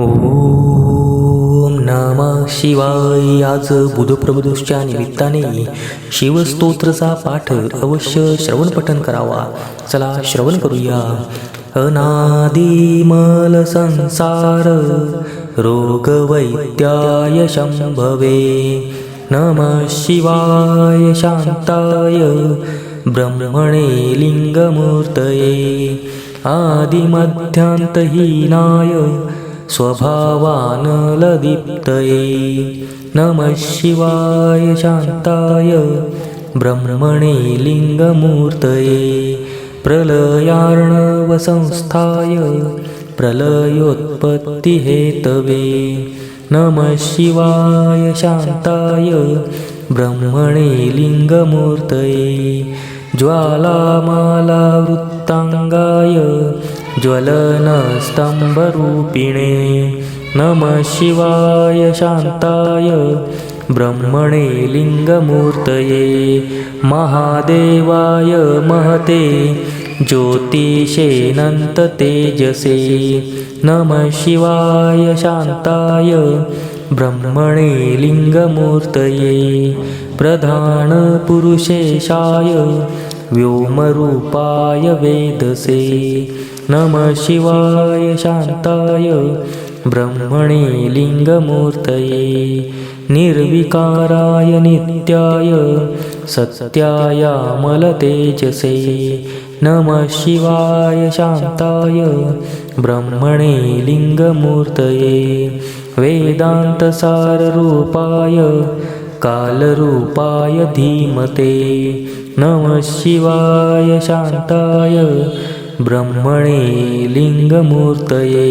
ओम नमः शिवाय. आज बुधप्रभदोषच्या निमित्ताने शिवस्तोत्रचा पाठ अवश्य श्रवण पठन करावा. चला श्रवण करूया. अनादिमल संसार रोगवैद्याय शंभवे. नमः शिवाय शांताय. ब्रह्मणे लिंगमूर्तये. आदिमध्यान्तहीनाय. स्वभावानलदीप्तये नमः शिवाय शान्ताय ब्रह्मणे लिङ्गमूर्तये प्रलयार्णवसंस्थाय. प्रलयोत्पत्तिहेतवे. नमः शिवाय शान्ताय ब्रह्मणे लिङ्गमूर्तये ज्वालामालावृत्ताङ्गाय. ज्वलनस्तम्भरूपिणे नमः शिवाय शान्ताय ब्रह्मणे लिङ्गमूर्तये महादेवाय महते ज्योतिषेऽनन्ततेजसे नमः शिवाय शान्ताय ब्रह्मणे लिङ्गमूर्तये प्रधानपुरुषेशाय व्योमरूपाय वेदसे। नमः शिवाय शान्ताय। ब्रह्मणे लिङ्गमूर्तये। निर्विकाराय नित्याय। सत्यायामलतेजसे। नमः शिवाय शान्ताय। ब्रह्मणे लिङ्गमूर्तये। वेदान्तसाररूपाय। कालरूपाय धीमते नमः शिवाय शान्ताय ब्रह्मणे लिङ्गमूर्तये